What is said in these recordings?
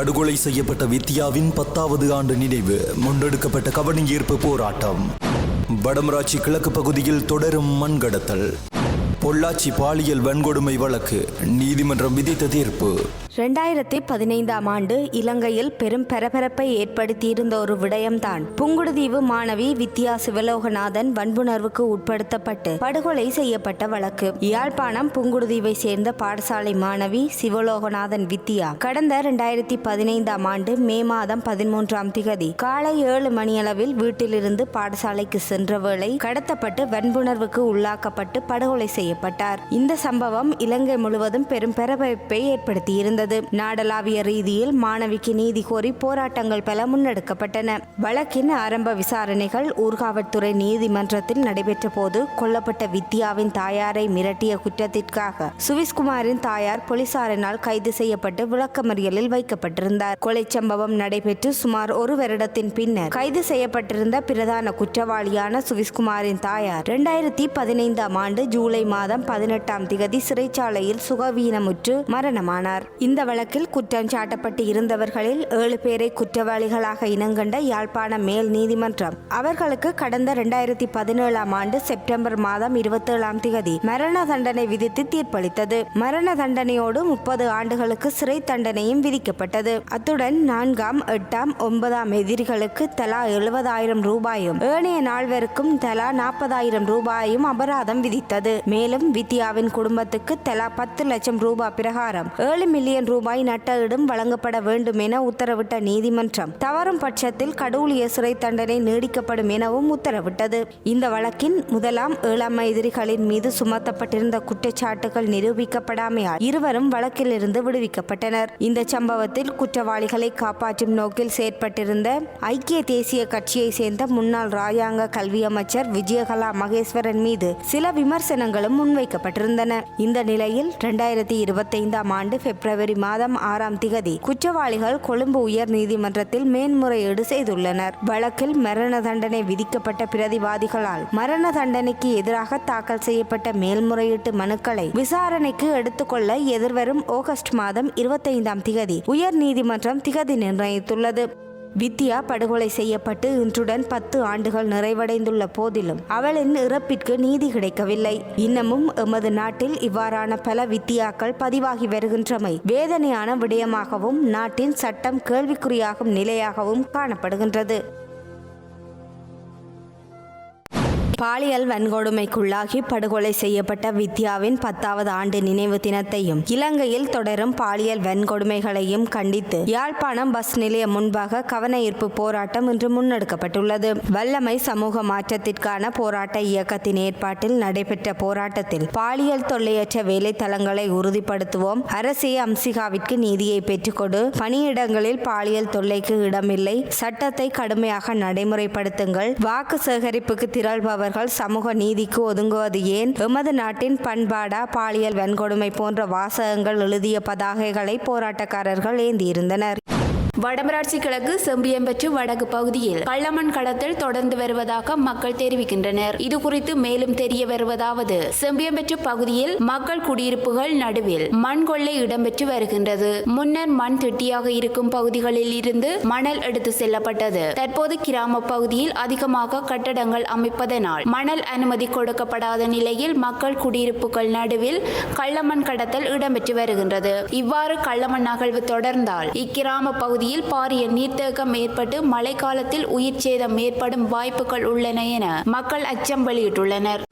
படுகொலை செய்யப்பட்ட வித்யாவின் பத்தாவது ஆண்டு நினைவு முன்னெடுக்கப்பட்ட கவனஈர்ப்பு போராட்டம். வடமராட்சி கிழக்கு பகுதியில் தொடரும் மண்கடத்தல். பொள்ளாச்சி பாலியல் வன்கொடுமை வழக்கு நீதிமன்றம் விதித்த தீர்ப்பு. ரெண்டாயிரத்தி பதினைந்தாம் ஆண்டு இலங்கையில் பெரும் பரபரப்பை ஏற்படுத்தியிருந்த ஒரு விடயம்தான். புங்குடுதீவு மாணவி வித்யா சிவலோகநாதன் வன்புணர்வுக்கு உட்படுத்தப்பட்டு படுகொலை செய்யப்பட்ட வழக்கு. யாழ்ப்பாணம் புங்குடுதீவை சேர்ந்த பாடசாலை மாணவி சிவலோகநாதன் வித்யா கடந்த ரெண்டாயிரத்தி பதினைந்தாம் ஆண்டு மே மாதம் பதிமூன்றாம் திகதி காலை ஏழு மணியளவில் வீட்டிலிருந்து பாடசாலைக்கு சென்ற வேளை கடத்தப்பட்டு வன்புணர்வுக்கு உள்ளாக்கப்பட்டு படுகொலை செய்யப்பட்டார். இந்த சம்பவம் இலங்கை முழுவதும் பெரும் பரபரப்பை ஏற்படுத்தியிருந்தது. நாடளாவிய ரீதியில் மாணவிக்கு நீதி கோரி போராட்டங்கள் பல முன்னெடுக்கப்பட்டன. வழக்கின் ஆரம்ப விசாரணைகள் ஊர்காவல்துறை நீதிமன்றத்தில் நடைபெற்ற போது கொல்லப்பட்ட வித்யாவின் தாயாரை மிரட்டிய குற்றத்திற்காக சுவிஸ்குமாரின் தாயார் போலீசாரினால் கைது செய்யப்பட்டு விளக்கமறியலில் வைக்கப்பட்டிருந்தார். கொலை சம்பவம் நடைபெற்று சுமார் ஒரு வருடத்தின் பின்னர் கைது செய்யப்பட்டிருந்த பிரதான குற்றவாளியான சுவிஸ்குமாரின் தாயார் இரண்டாயிரத்தி பதினைந்தாம் ஆண்டு ஜூலை மாதம் பதினெட்டாம் திகதி சிறைச்சாலையில் சுகவீனமுற்று மரணமானார். இந்த வழக்கில் குற்றம் சாட்டப்பட்டு இருந்தவர்களில் ஏழு பேரை குற்றவாளிகளாக இனங்கண்ட யாழ்ப்பாண மேல் நீதிமன்றம். அவர்களுக்கு கடந்த இரண்டாயிரத்தி பதினேழாம் ஆண்டு செப்டம்பர் மாதம் இருபத்தேழாம் திகதி மரண தண்டனை விதித்து தீர்ப்பளித்தது. மரண தண்டனையோடு முப்பது ஆண்டுகளுக்கு சிறை தண்டனையும் விதிக்கப்பட்டது. அத்துடன் நான்காம் எட்டாம் ஒன்பதாம் எதிரிகளுக்கு தலா எழுபதாயிரம் ரூபாயும் ஏனைய நால்வருக்கும் தலா நாற்பதாயிரம் ரூபாயும் அபராதம் விதித்தது. மேலும் வித்யாவின் குடும்பத்துக்கு தலா பத்து லட்சம் ரூபாய் பிரகாரம் ஏழு மில்லியன் ரூபாய் நட்டஈடும் வழங்கப்பட வேண்டும் என உத்தரவிட்ட நீதிமன்றம் தவறும் பட்சத்தில் கடூழிய சிறை தண்டனை நீடிக்கப்படும் எனவும் உத்தரவிட்டது. இந்த வழக்கின் முதலாம் ஏழாம் எதிரிகளின் மீது சுமத்தப்பட்டிருந்த குற்றச்சாட்டுகள் நிரூபிக்கப்படாமையால் இருவரும் வழக்கிலிருந்து விடுவிக்கப்பட்டனர். இந்த சம்பவத்தில் குற்றவாளிகளை காப்பாற்றும் நோக்கில் செயற்பட்டிருந்த ஐக்கிய தேசிய கட்சியை சேர்ந்த முன்னாள் ராஜாங்க கல்வி அமைச்சர் விஜயகலா மகேஸ்வரன் மீது சில விமர்சனங்களும் முன்வைக்கப்பட்டிருந்தன. இந்த நிலையில் இரண்டாயிரத்தி இருபத்தைந்தாம் ஆண்டு பிப்ரவரி மாதம் ஆறாம் திகதி குற்றவாளிகள் கொழும்பு உயர் நீதிமன்றத்தில் மேன்முறையீடு செய்துள்ளனர். வழக்கில் மரண தண்டனை விதிக்கப்பட்ட பிரதிவாதிகளால் மரண தண்டனைக்கு எதிராக தாக்கல் செய்யப்பட்ட மேல்முறையீட்டு மனுக்களை விசாரணைக்கு எடுத்துக்கொள்ள எதிர்வரும் ஆகஸ்ட் மாதம் இருபத்தைந்தாம் திகதி உயர் நீதிமன்றம் திகதி நிர்ணயித்துள்ளது. வித்யா படுகொலை செய்யப்பட்டு இன்றுடன் பத்து ஆண்டுகள் நிறைவடைந்துள்ள போதிலும் அவளின் இறப்பிற்கு நீதி கிடைக்கவில்லை. இன்னமும் எமது நாட்டில் இவ்வாறான பல வித்தியாக்கள் பதிவாகி வருகின்றமை வேதனையான விடயமாகவும் நாட்டின் சட்டம் கேள்விக்குறியாகும் நிலையாகவும் காணப்படுகின்றது. பாலியல் வன்கொடுமைக்குள்ளாகி படுகொலை செய்யப்பட்ட வித்யாவின் பத்தாவது ஆண்டு நினைவு தினத்தையும் இலங்கையில் தொடரும் பாலியல் வன்கொடுமைகளையும் கண்டித்து யாழ்ப்பாணம் பஸ் நிலையம் முன்பாக கவன ஈர்ப்பு போராட்டம் இன்று முன்னெடுக்கப்பட்டுள்ளது. வல்லமை சமூக மாற்றத்திற்கான போராட்ட இயக்கத்தின் ஏற்பாட்டில் நடைபெற்ற போராட்டத்தில் பாலியல் தொல்லையற்ற வேலைத்தளங்களை உறுதிப்படுத்துவோம். அரசே அம்சிகாவிற்கு நீதியை பெற்றுக்கொடு. பணியிடங்களில் பாலியல் தொல்லைக்கு இடமில்லை. சட்டத்தை கடுமையாக நடைமுறைப்படுத்துங்கள். வாக்கு சேகரிப்புக்கு திரள்பவர் அவர்கள் சமூக நீதிக்கு ஒதுங்குவது ஏன்? எமது நாட்டின் பண்பாடா பாலியல் வன்கொடுமை போன்ற வாசகங்கள் எழுதிய பதாகைகளை போராட்டக்காரர்கள் ஏந்தியிருந்தனர். வடமராட்சி கிழக்கு செம்பியம்பற்று வடக்கு பகுதியில் கள்ளமண் கடத்தல் தொடர்ந்து வருவதாக மக்கள் தெரிவிக்கின்றனர். இது குறித்து மேலும் தெரிய வருவதாவது செம்பியம்பற்று பகுதியில் மக்கள் குடியிருப்புகள் நடுவில் மண் கொள்ளை இடம்பெற்று வருகின்றது. முன்னர் மண் திட்டியாக இருக்கும் பகுதிகளில் இருந்து மணல் எடுத்து செல்லப்பட்டது. தற்போது கிராம பகுதியில் அதிகமாக கட்டடங்கள் அமைப்பதனால் மணல் அனுமதி கொடுக்கப்படாத நிலையில் மக்கள் குடியிருப்புகள் நடுவில் கள்ளமண் கடத்தல் இடம்பெற்று வருகின்றது. இவ்வாறு கள்ளமண் அகழ்வு தொடர்ந்தால் இக்கிராம பகுதியில் பாரிய நீர்த்தேக்கம் ஏற்பட்டு மழைக்காலத்தில் உயிர் சேதம் ஏற்படும் வாய்ப்புகள் உள்ளன என மக்கள் அச்சம் வெளியிட்டுள்ளனர்.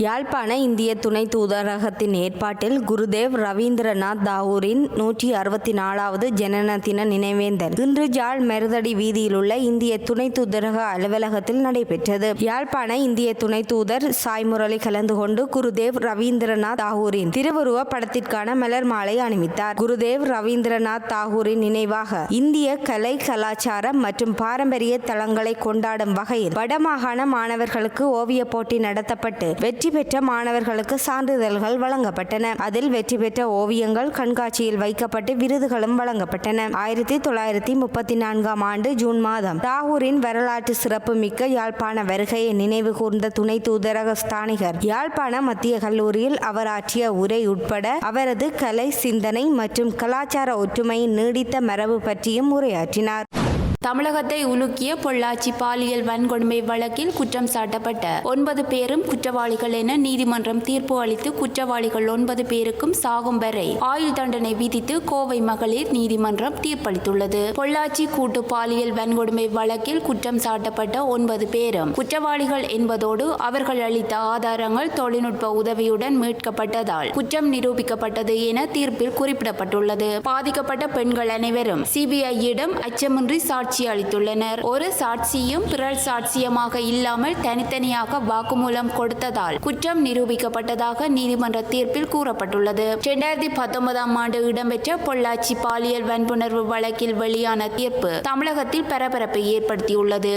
யாழ்ப்பாண இந்திய துணை தூதரகத்தின் ஏற்பாட்டில் குருதேவ் ரவீந்திரநாத் தாகூரின் நூற்றி அறுபத்தி நாலாவது ஜனன தின நினைவேந்தல் இன்று ஜாழ் மருதடி வீதியில் உள்ள இந்திய துணை தூதரக அலுவலகத்தில் நடைபெற்றது. யாழ்ப்பாண இந்திய துணை தூதர் சாய் முரளி கலந்து கொண்டு குருதேவ் ரவீந்திரநாத் தாகூரின் திருவுருவ படத்திற்கான மலர் மாலை அணிவித்தார். குருதேவ் ரவீந்திரநாத் தாகூரின் நினைவாக இந்திய கலை கலாச்சாரம் மற்றும் பாரம்பரிய தளங்களை கொண்டாடும் வகையில் வடமாகாண மாணவர்களுக்கு ஓவிய போட்டி நடத்தப்பட்டு வெற்றி வெற்றி பெற்ற மாணவர்களுக்கு சான்றிதழ்கள் வழங்கப்பட்டன. அதில் வெற்றி பெற்ற ஓவியங்கள் கண்காட்சியில் வைக்கப்பட்டு விருதுகளும் வழங்கப்பட்டன. ஆயிரத்தி தொள்ளாயிரத்தி முப்பத்தி நான்காம் ஆண்டு ஜூன் மாதம் தாகூரின் வரலாற்று சிறப்புமிக்க யாழ்ப்பாண வருகையை நினைவு கூர்ந்த துணை தூதரக ஸ்தானிகர் யாழ்ப்பாண மத்திய கல்லூரியில் அவர் ஆற்றிய உரை உட்பட அவரது கலை சிந்தனை மற்றும் கலாச்சார ஒற்றுமையின் நீடித்த மரபு பற்றியும் உரையாற்றினார். தமிழகத்தை உலுக்கிய பொள்ளாச்சி பாலியல் வன்கொடுமை வழக்கில் குற்றம் சாட்டப்பட்ட ஒன்பது பேரும் குற்றவாளிகள் என நீதிமன்றம் தீர்ப்பு அளித்து குற்றவாளிகள் ஒன்பது பேருக்கும் சாகும் வரை ஆயுள் தண்டனை விதித்து கோவை மகளிர் நீதிமன்றம் தீர்ப்பளித்துள்ளது. பொள்ளாச்சி கூட்டு பாலியல் வன்கொடுமை வழக்கில் குற்றம் சாட்டப்பட்ட ஒன்பது பேரும் குற்றவாளிகள் என்பதோடு அவர்கள் அளித்த ஆதாரங்கள் தொழில்நுட்ப உதவியுடன் மீட்கப்பட்டதால் குற்றம் நிரூபிக்கப்பட்டது என தீர்ப்பில் குறிப்பிடப்பட்டுள்ளது. பாதிக்கப்பட்ட பெண்கள் அனைவரும் சிபிஐயிடம் அச்சமின்றி சாட்சி அளித்துள்ளனர். ஒரு சாட்சியும் பிறர் சாட்சியமாக இல்லாமல் தனித்தனியாக வாக்குமூலம் கொடுத்ததால் குற்றம் நிரூபிக்கப்பட்டதாக நீதிமன்ற தீர்ப்பில் கூறப்பட்டுள்ளது. இரண்டாயிரத்தி பத்தொன்பதாம் ஆண்டு இடம்பெற்ற பொள்ளாச்சி பாலியல் வன்புணர்வு வழக்கில் வெளியான தீர்ப்பு தமிழகத்தில் பரபரப்பை ஏற்படுத்தியுள்ளது.